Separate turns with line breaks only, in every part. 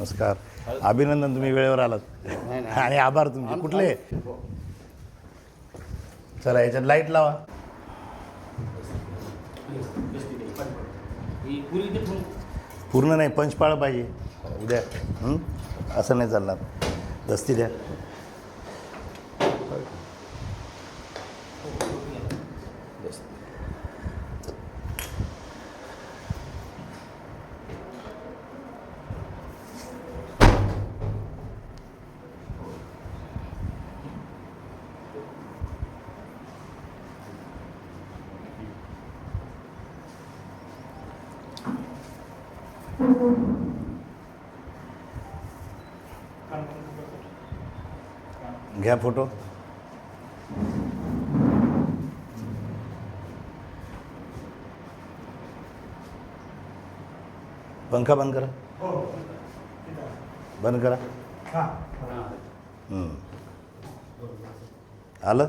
नमस्कार. अभिनंदन तुम्ही वेळेवर आलात. आणि आभार तुमचे. कुठले? चला याच्यात लाइट लावा. पूर्ण नाही पंचपाळ पाहिजे. उद्या. हं? असं नाही चालणार. दस्ती द्या. घ्या फोटो. पंखा बंद करा. बंद करा. हं. आलं?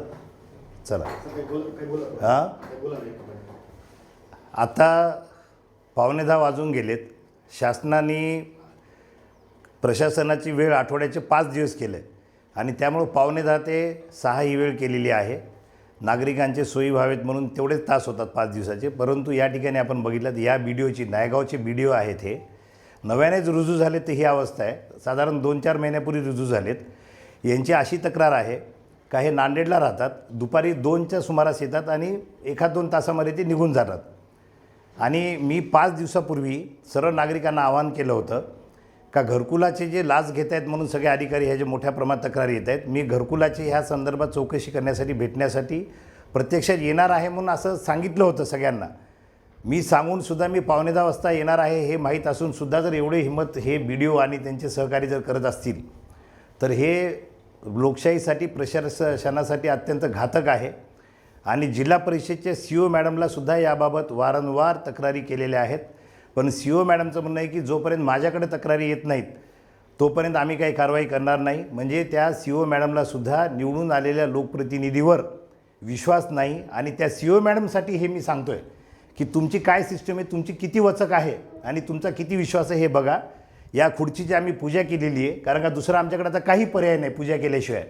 चला. हां? आता पावणे दहा वाजून गेलेत. शासनाने प्रशासनाची वेळ आठवड्याचे पाच दिवस केले आणि त्यामुळं पावणे दहा ते सहा ही वेळ केलेली आहे. नागरिकांचे सोयी व्हावेत म्हणून तेवढेच तास होतात पाच दिवसाचे. परंतु या ठिकाणी आपण बघितलं तर या व्हिडिओची नायगावचे व्हिडिओ आहेत हे. नव्यानेच रुजू झाले तर ही अवस्था आहे. साधारण दोन चार महिन्यापूर्वी रुजू झालेत. यांची अशी तक्रार आहे का हे नांदेडला राहतात दुपारी दोनच्या सुमारास येतात आणि एखाद दोन तासामध्ये ते निघून जातात. आणि मी पाच दिवसापूर्वी सर्व नागरिकांना आवाहन केलं होतं का घरकुलाचे जे लाच घेत आहेत म्हणून सगळे अधिकारी ह्या जे मोठ्या प्रमाणात तक्रारी येत आहेत मी घरकुलाचे ह्या संदर्भात चौकशी करण्यासाठी भेटण्यासाठी प्रत्यक्षात येणार आहे म्हणून असं सांगितलं होतं सगळ्यांना. मी सांगूनसुद्धा मी पावणे दहा वाजता येणार आहे हे माहीत असूनसुद्धा जर एवढे हिंमत हे बी डी ओ आणि त्यांचे सहकारी जर करत असतील तर हे लोकशाहीसाठी प्रशासनासाठी अत्यंत घातक आहे. आणि जिल्हा परिषदच्या सी ओ मॅडमलासुद्धा याबाबत वारंवार तक्रारी केलेल्या आहेत. पण सी ओ मॅडमचं म्हणणं आहे की जोपर्यंत माझ्याकडे तक्रारी येत नाहीत तोपर्यंत आम्ही काही कारवाई करणार नाही. म्हणजे त्या सी ओ मॅडमलासुद्धा निवडून आलेल्या लोकप्रतिनिधीवर विश्वास नाही. आणि त्या सी ओ मॅडमसाठी हे मी सांगतो आहे की तुमची काय सिस्टम आहे तुमची किती वचक आहे आणि तुमचा किती विश्वास आहे हे बघा. या खुर्चीची आम्ही पूजा केलेली आहे. कारण का दुसरा आमच्याकडे आता काही पर्याय नाही पूजा केल्याशिवाय.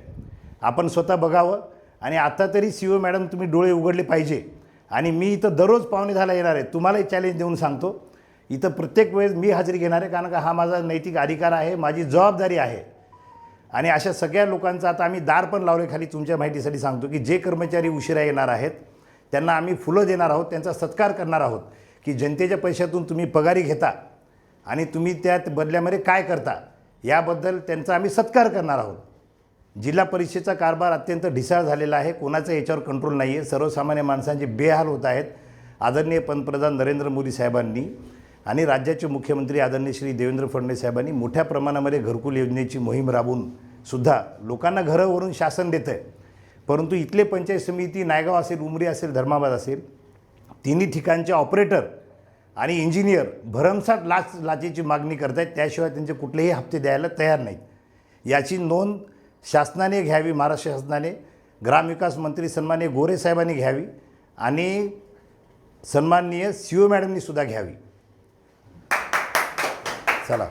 आपण स्वतः बघावं. आणि आता तरी सी ओ मॅडम तुम्ही डोळे उघडले पाहिजे. आणि मी इथं दररोज पाहुणे झाला येणार आहे. तुम्हालाही चॅलेंज देऊन सांगतो. इथं प्रत्येक वेळेस मी हजेरी घेणार आहे कारण का हा माझा नैतिक अधिकार आहे माझी जबाबदारी आहे. आणि अशा सगळ्या लोकांचं आता आम्ही दार पण लावले खाली तुमच्या माहितीसाठी सांगतो की जे कर्मचारी उशिरा येणार आहेत त्यांना आम्ही फुलं देणार आहोत त्यांचा सत्कार करणार आहोत की जनतेच्या पैशातून तुम्ही पगारी घेता आणि तुम्ही त्यात बदल्यामध्ये काय करता याबद्दल त्यांचा आम्ही सत्कार करणार आहोत. जिल्हा परिषदेचा कारभार अत्यंत ढिसाळ झालेला आहे. कोणाचं याच्यावर कंट्रोल नाही आहे सर्वसामान्य माणसांचे बेहाल होत आहेत. आदरणीय पंतप्रधान नरेंद्र मोदी साहेबांनी आणि राज्याचे मुख्यमंत्री आदरणीय श्री देवेंद्र फडणवीस साहेबांनी मोठ्या प्रमाणामध्ये घरकुल योजनेची मोहीम राबवून सुद्धा लोकांना घरं शासन देतं आहे परंतु इथले पंचायत समिती नायगाव असेल उमरी असेल धर्माबाद असेल तिन्ही ठिकाणचे ऑपरेटर आणि इंजिनियर भरमसाठ लाच लाचेची मागणी करत आहेत त्याशिवाय त्यांचे कुठलेही हप्ते द्यायला तयार नाहीत. याची नोंद शासनाने घ्यावी महाराष्ट्र शासनाने ग्रामविकास मंत्री सन्मान्य गोरे साहेबांनी घ्यावी आणि सन्माननीय सी ओ मॅडमनीसुद्धा घ्यावी. चला.